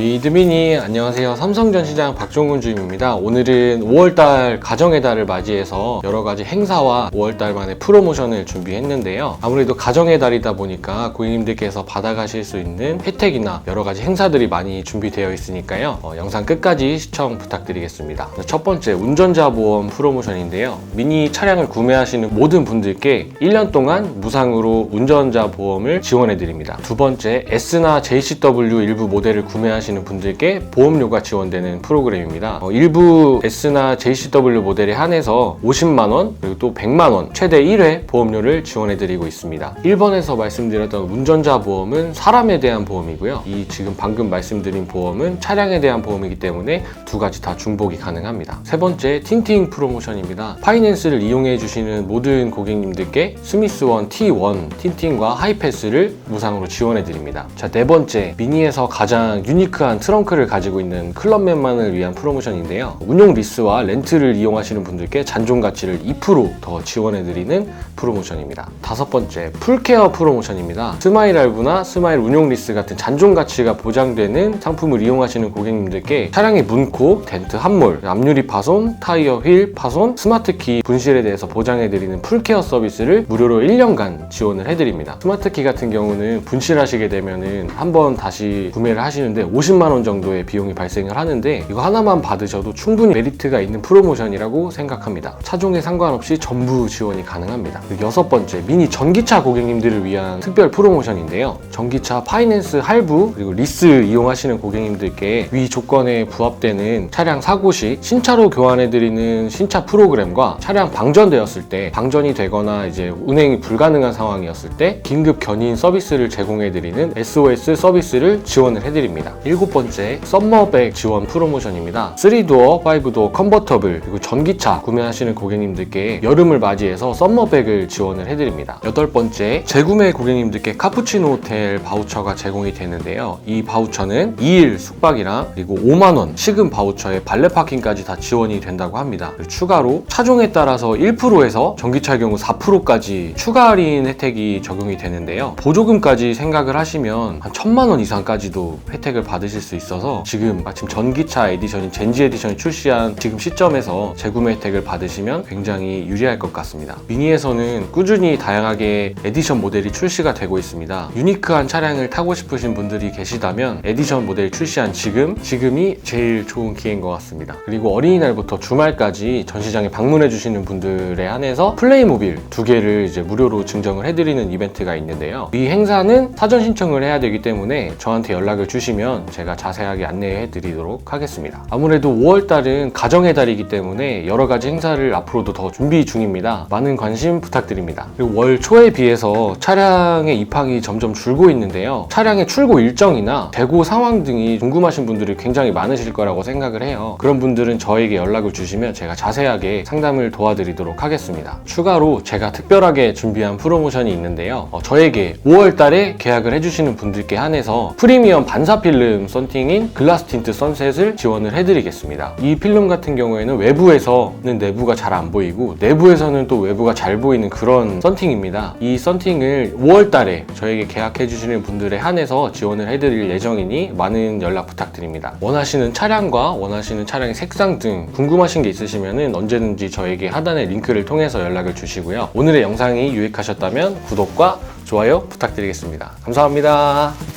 위드미니 안녕하세요. 삼성전시장 박종훈 주임입니다. 오늘은 5월달 가정의 달을 맞이해서 여러 가지 행사와 5월달만의 프로모션을 준비했는데요. 아무래도 가정의 달이다 보니까 고객님들께서 받아가실 수 있는 혜택이나 여러 가지 행사들이 많이 준비되어 있으니까요. 어, 영상 끝까지 시청 부탁드리겠습니다. 첫 번째 운전자 보험 프로모션인데요. 미니 차량을 구매하시는 모든 분들께 1년 동안 무상으로 운전자 보험을 지원해 드립니다. 두 번째 S나 JCW 일부 모델을 구매하시는 분들께 보험료가 지원되는 프로그램입니다. 어, 일부 S나 JCW 모델에 한해서 50만원 그리고 또 100만원 최대 1회 보험료를 지원해드리고 있습니다. 1번에서 말씀드렸던 운전자 보험은 사람에 대한 보험이고요. 이 지금 방금 말씀드린 보험은 차량에 대한 보험이기 때문에 두 가지 다 중복이 가능합니다. 세 번째 틴팅 프로모션입니다. 파이낸스를 이용해 주시는 모든 고객님들께 스미스원 T1 틴팅과 하이패스를 무상으로 지원해 드립니다. 자, 네 번째 미니에서 가장 유니크 한 트렁크를 가지고 있는 클럽맨만을 위한 프로모션인데요. 운용 리스와 렌트를 이용하시는 분들께 잔존 가치를 2%더 지원해 드리는 프로모션입니다. 다섯 번째 풀케어 프로모션입니다. 스마일 알부나 스마일 운용 리스 같은 잔존 가치가 보장되는 상품을 이용하시는 고객님들께 차량의 문콕, 덴트 함몰, 앞유리 파손, 타이어 휠 파손, 스마트키 분실에 대해서 보장해 드리는 풀케어 서비스를 무료로 1년간 지원을 해드립니다. 스마트키 같은 경우는 분실하시게 되면은 한번 다시 구매를 하시는데 50만 원 정도의 비용이 발생을 하는데 이거 하나만 받으셔도 충분히 메리트가 있는 프로모션이라고 생각합니다. 차종에 상관없이 전부 지원이 가능합니다. 그리고 여섯 번째 미니 전기차 고객님들을 위한 특별 프로모션인데요. 전기차 파이낸스 할부 그리고 리스 이용하시는 고객님들께 위 조건에 부합되는 차량 사고 시 신차로 교환해드리는 신차 프로그램과 차량 방전되었을 때 방전이 되거나 이제 운행이 불가능한 상황이었을 때 긴급 견인 서비스를 제공해드리는 SOS 서비스를 지원을 해드립니다. 일곱 번째 썸머백 지원 프로모션입니다. 3도어, 5도어 컨버터블 그리고 전기차 구매하시는 고객님들께 여름을 맞이해서 썸머백을 지원을 해드립니다. 여덟 번째 재구매 고객님들께 카푸치노 호텔 바우처가 제공이 되는데요. 이 바우처는 2일 숙박이랑 그리고 5만 원 시급 바우처에 발레 파킹까지 다 지원이 된다고 합니다. 추가로 차종에 따라서 1%에서 전기차의 경우 4%까지 추가 할인 혜택이 적용이 되는데요. 보조금까지 생각을 하시면 한 천만 원 이상까지도 혜택을 받으실 수 있어서 지금 마침 전기차 에디션인 젠지 에디션이 출시한 지금 시점에서 재구매 혜택을 받으시면 굉장히 유리할 것 같습니다. 미니에서는 꾸준히 다양하게 에디션 모델이 출시가 되고 있습니다. 유니크한 차량을 타고 싶으신 분들이 계시다면 에디션 모델 출시한 지금, 지금이 제일 좋은 기회인 것 같습니다. 그리고 어린이날부터 주말까지 전시장에 방문해 주시는 분들에 한해서 플레이모빌 두 개를 이제 무료로 증정을 해드리는 이벤트가 있는데요. 이 행사는 사전 신청을 해야 되기 때문에 저한테 연락을 주시면 제가 자세하게 안내해 드리도록 하겠습니다. 아무래도 5월달은 가정의 달이기 때문에 여러 가지 행사를 앞으로도 더 준비 중입니다. 많은 관심 부탁드립니다. 그리고 월 초에 비해서 차량의 입항이 점점 줄고 있는데요. 차량의 출고 일정이나 재고 상황 등이 궁금하신 분들이 굉장히 많으실 거라고 생각을 해요. 그런 분들은 저에게 연락을 주시면 제가 자세하게 상담을 도와드리도록 하겠습니다. 추가로 제가 특별하게 준비한 프로모션이 있는데요. 어, 저에게 5월 달에 계약을 해주시는 분들께 한해서 프리미엄 반사 필름 썬팅인 글라스 틴트 선셋을 지원을 해드리겠습니다. 이 필름 같은 경우에는 외부에서는 내부가 잘 안 보이고 내부에서는 또 외부가 잘 보이는 그런 썬팅입니다. 이 썬팅을 5월 달에 저에게 계약해 주시는 분들에 한해서 지원을 해드릴 예정이니 많은 연락 부탁드립니다. 원하시는 차량과 원하시는 차량의 색상 등 궁금하신 게 있으시면 언제든지 저에게 하단의 링크를 통해서 연락을 주시고요. 오늘의 영상이 유익하셨다면 구독과 좋아요 부탁드리겠습니다. 감사합니다.